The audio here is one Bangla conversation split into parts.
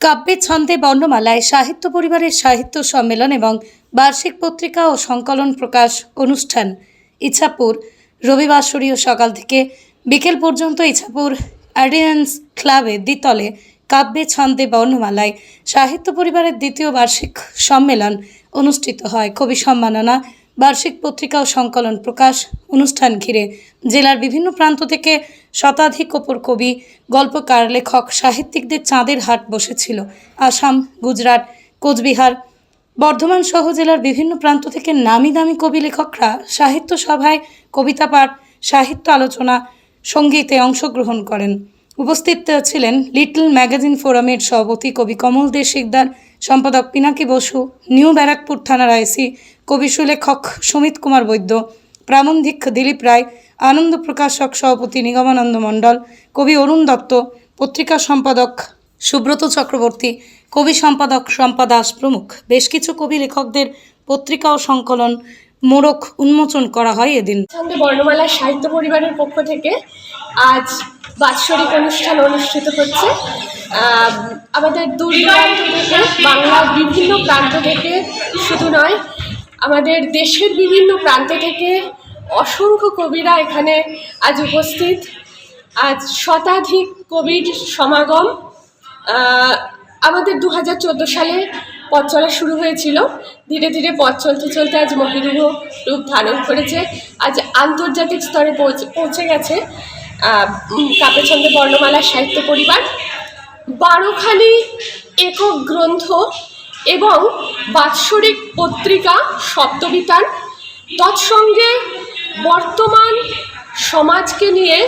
কাব্যে ছন্দে বর্ণমালায় সাহিত্য পরিবারের সাহিত্য সম্মেলন এবং বার্ষিক পত্রিকা ও সংকলন প্রকাশ অনুষ্ঠান। ইছাপুর রবিবাসরীয় সকাল থেকে বিকেল পর্যন্ত ইছাপুর অ্যাডিয়েন্স ক্লাবে দ্বিতলে কাব্যে ছন্দে বর্ণমালায় সাহিত্য পরিবারের দ্বিতীয় বার্ষিক সম্মেলন অনুষ্ঠিত হয়। কবি সম্মাননা বার্ষিক পত্রিকা ও সংকলন প্রকাশ অনুষ্ঠান ঘিরে জেলার বিভিন্ন প্রান্ত থেকে শতাধিক ওপর কবি, গল্পকার, লেখক, সাহিত্যিকদের চাঁদের হাট বসেছিল। আসাম, গুজরাট, কোচবিহার, বর্ধমান সহ জেলার বিভিন্ন প্রান্ত থেকে নামি দামি কবি লেখকরা সাহিত্য সভায় কবিতা পাঠ, সাহিত্য আলোচনা, সঙ্গীতে অংশগ্রহণ করেন। উপস্থিত ছিলেন লিটল ম্যাগাজিন ফোরামের সভাপতি কবি কমল দে শিকদার সম্পাদক পিনাকি বসু, নিউ ব্যারাকপুর থানার আইসি কবি সুলেখক সুমিত কুমার বৈদ্য প্রাবন্ধিক দিলীপ রায়, আনন্দ প্রকাশক সভাপতি নিগমানন্দ মণ্ডল, কবি অরুণ দত্ত, পত্রিকা সম্পাদক সুব্রত চক্রবর্তী, কবি সম্পাদক শম্পা দাস প্রমুখ। বেশ কিছু কবি লেখকদের পত্রিকা ও সংকলন মোড়ক উন্মোচন করা হয় এদিন। সঙ্গে বর্ণমালা সাহিত্য পরিবারের পক্ষ থেকে আজ বাৎসরিক অনুষ্ঠান অনুষ্ঠিত হচ্ছে। আমাদের দূর দূরান্ত থেকে বাংলার বিভিন্ন প্রান্ত থেকে শুধু নয় আমাদের দেশের বিভিন্ন প্রান্ত থেকে অসংখ্য কবিরা এখানে আজ উপস্থিত। আজ শতাধিক কবির সমাগম। আমাদের দু হাজার চোদ্দ সালে পথ চলা শুরু হয়েছিল। ধীরে ধীরে পথ চলতে চলতে আজ মহিরূহ রূপ ধারণ করেছে। আজ আন্তর্জাতিক স্তরে পৌঁছে গেছে। কাব্যচন্দ্র বর্ণমালা সাহিত্য পরিবার। বারোখানি একক গ্রন্থ এবং বাৎসরিক পত্রিকা সপ্তবিতান। তৎসঙ্গে বর্তমান সমাজকে নিয়ে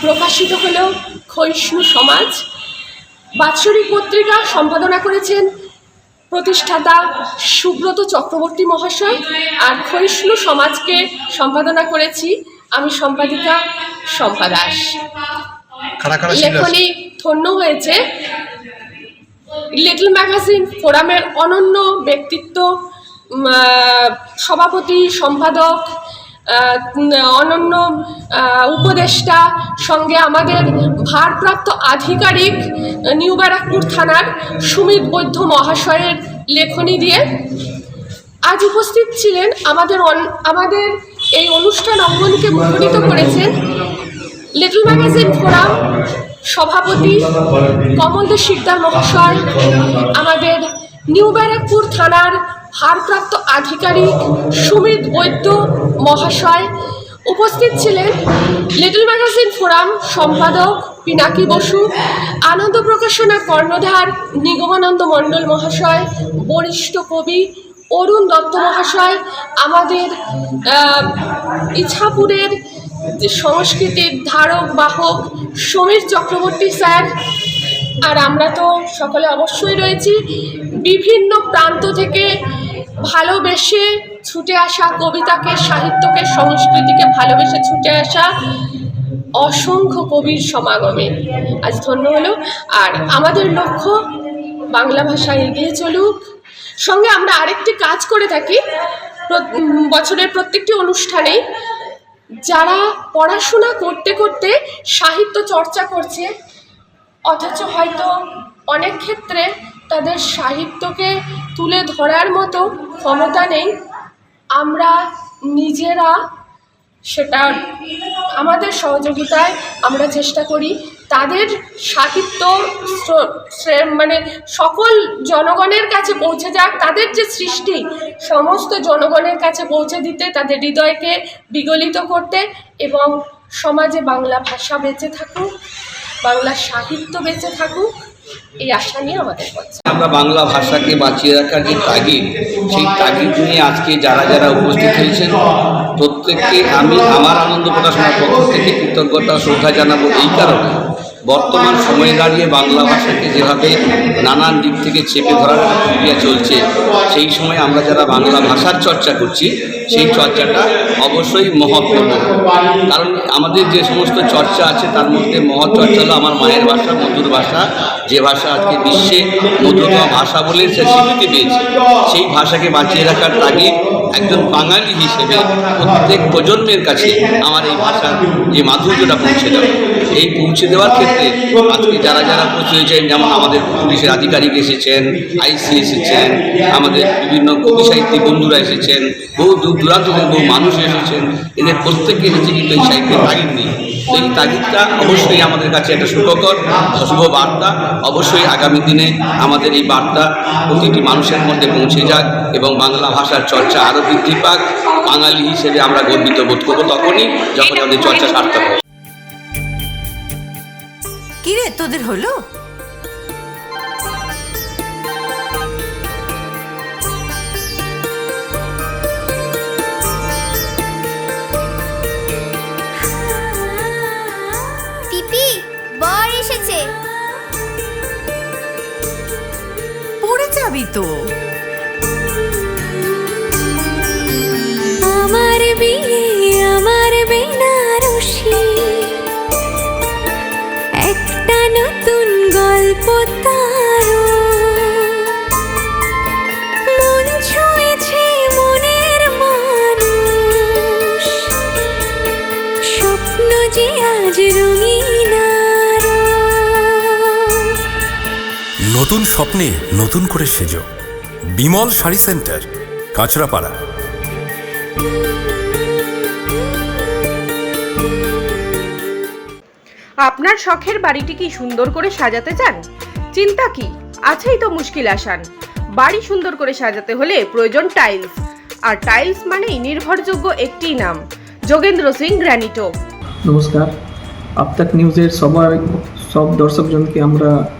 প্রকাশিত হলো ক্ষয়িষ্ণু সমাজ। বাৎসরিক পত্রিকা সম্পাদনা করেছেন প্রতিষ্ঠাতা সুব্রত চক্রবর্তী মহাশয়। আর ক্ষয়িষ্ণু সমাজকে সম্পাদনা করেছি আমি সম্পাদিকা শম্পা দাস। কারা কারা ছিল? লেখনী ধন্য হয়েছে লিটল ম্যাগাজিন ফোরামের অনন্য ব্যক্তিত্ব সভাপতি, সম্পাদক অনন্য উপদেষ্টা, সঙ্গে আমাদের ভারপ্রাপ্ত আধিকারিক, নিউ ব্যারাকপুর থানার সুমিত বৈদ্য মহাশয়ের লেখনী দিয়ে আজ উপস্থিত ছিলেন আমাদের আমাদের এই অনুষ্ঠান অঙ্গনকে মুখরিত করেছেন লিটল ম্যাগাজিন ফোরাম সভাপতি কমল দে শিকদার মহাশয়, আমাদের নিউ ব্যারাকপুর থানার ভারপ্রাপ্ত আধিকারিক সুমিত বৈদ্য মহাশয়, উপস্থিত ছিলেন লিটল ম্যাগাজিন ফোরাম সম্পাদক পিনাকি বসু, আনন্দ প্রকাশনার কর্ণধার নিগমানন্দ মণ্ডল মহাশয়, বরিষ্ঠ কবি অরুণ দত্ত মহাশয়, আমাদের ইছাপুরের যে সংস্কৃতির ধারক, বাহক সমীর চক্রবর্তী স্যার। আর আমরা তো সকলে অবশ্যই রয়েছি বিভিন্ন প্রান্ত থেকে ভালোবেসে ছুটে আসা কবিতাকে, সাহিত্যকে, সংস্কৃতিকে ভালোবেসে ছুটে আসা অসংখ্য কবির সমাগমে। আজ ধন্য হলো। আর আমাদের লক্ষ্য, বাংলা ভাষা এগিয়ে চলুক। সঙ্গে আমরা আরেকটি কাজ করে থাকি। বছরের প্রত্যেকটি অনুষ্ঠানেই। যারা পড়াশোনা করতে করতে সাহিত্য চর্চা করছে, অথচ হয়তো অনেক ক্ষেত্রে তাদের সাহিত্যকে তুলে ধরার মতো ক্ষমতা নেই, আমরা নিজেরা সেটা আমাদের সহযোগিতায় আমরা চেষ্টা করি। তাদের সাহিত্য মানে সকল জনগণের কাছে পৌঁছে যাক, তাদের যে সৃষ্টি, সমস্ত জনগণের কাছে পৌঁছে দিতে, তাদের হৃদয়কে বিগলিত করতে এবং সমাজে বাংলা ভাষা বেঁচে থাকুক, বাংলা সাহিত্য বেঁচে থাকুক, এই আশা নিয়ে আমাদের আমরা বাংলা ভাষাকে বাঁচিয়ে রাখার যে তাগিদ, সেই তাগিদ নিয়ে আজকে যারা যারা উপস্থিত হয়েছেন প্রত্যেককে আমি আমার আনন্দ প্রকাশনার পক্ষ থেকে কৃতজ্ঞতা, শ্রদ্ধা জানাব এই কারণে। বর্তমান সময়ে দাঁড়িয়ে বাংলা ভাষাকে যেভাবে নানান দিক থেকে চেপে ধরার প্রক্রিয়া চলছে, সেই সময় আমরা যারা বাংলা ভাষার চর্চা করছি, সেই চর্চাটা অবশ্যই মহত্বপূর্ণ কারণ আমাদের যে সমস্ত চর্চা আছে, তার মধ্যে মহৎ চর্চা হলো আমার মায়ের ভাষা, মধুর ভাষা। যে ভাষা আজকে বিশ্বে মধুরতম ভাষা বলে সে স্বীকৃতি পেয়েছে। সেই ভাষাকে বাঁচিয়ে রাখার তাগিদ একজন বাঙালি হিসেবে প্রত্যেক প্রজন্মের কাছে আমার এই ভাষার যে মাধুর্যটা পৌঁছে দেওয়া। এই পৌঁছে দেওয়ার ক্ষেত্রে আজকে যারা যারা উপস্থিত হয়েছেন, যেমন আমাদের পুলিশের আধিকারিক এসেছেন, আইসি এসেছেন, আমাদের বিভিন্ন কবি সাহিত্যিক বন্ধুরা এসেছেন, বহু দূর দূরান্ত থেকে বহু মানুষ এসেছেন। এদের প্রত্যেকে এসেছে কিন্তু এই সাহিত্যের বাড়ির নিয়ে এই তাগিদটা অবশ্যই আমাদের কাছে একটা সুখকর শুভ বার্তা। অবশ্যই আগামী দিনে আমাদের এই বার্তা প্রতিটি মানুষের মধ্যে পৌঁছে যাক এবং বাংলা ভাষার চর্চা আরও বৃদ্ধি পাক। বাঙালি হিসেবে আমরা গর্বিত বোধ করব তখনই যখন আমাদের চর্চা সার্থক হবে। কিরে, তোদের হলো? নতুন স্বপ্নে নতুন করে সেজো। বিমল শাড়ি সেন্টার কাঁচরাপাড়া। আপনার শখের বাড়িটি কি সুন্দর করে সাজাতে চান? চিন্তা কি? আছেই তো মুশকিল আসান। বাড়ি সুন্দর করে সাজাতে হলে প্রয়োজন টাইলস। আর টাইলস মানেই নির্ভরযোগ্য একটি নাম যোগেন্দ্র সিং গ্র্যানিটো। নমস্কার। আপতাক নিউজের সবাই সব দর্শকজনকে আমরা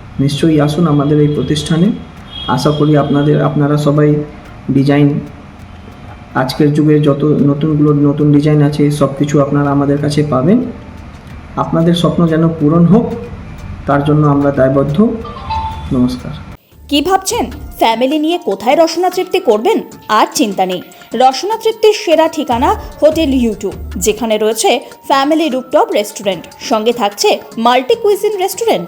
নিশ্চয়ই আসুন আমাদের এই প্রতিষ্ঠানে। আশা করি আপনাদের, আপনারা সবাই ডিজাইন আজকের যুগে যত নতুনগুলো, নতুন ডিজাইন আছে সব কিছু আপনারা আমাদের কাছে পাবেন। আপনাদের স্বপ্ন যেন পূরণ হোক, তার জন্য আমরা দায়বদ্ধ। নমস্কার। কি ভাবছেন? ফ্যামিলি নিয়ে কোথায় রসনা তৃপ্তি করবেন? আর চিন্তা নেই। রসনা তৃপ্তির সেরা ঠিকানা হোটেল ইউটিউব যেখানে রয়েছে ফ্যামিলি রুপটপ রেস্টুরেন্ট সঙ্গে থাকছে মাল্টি কুইজিন রেস্টুরেন্ট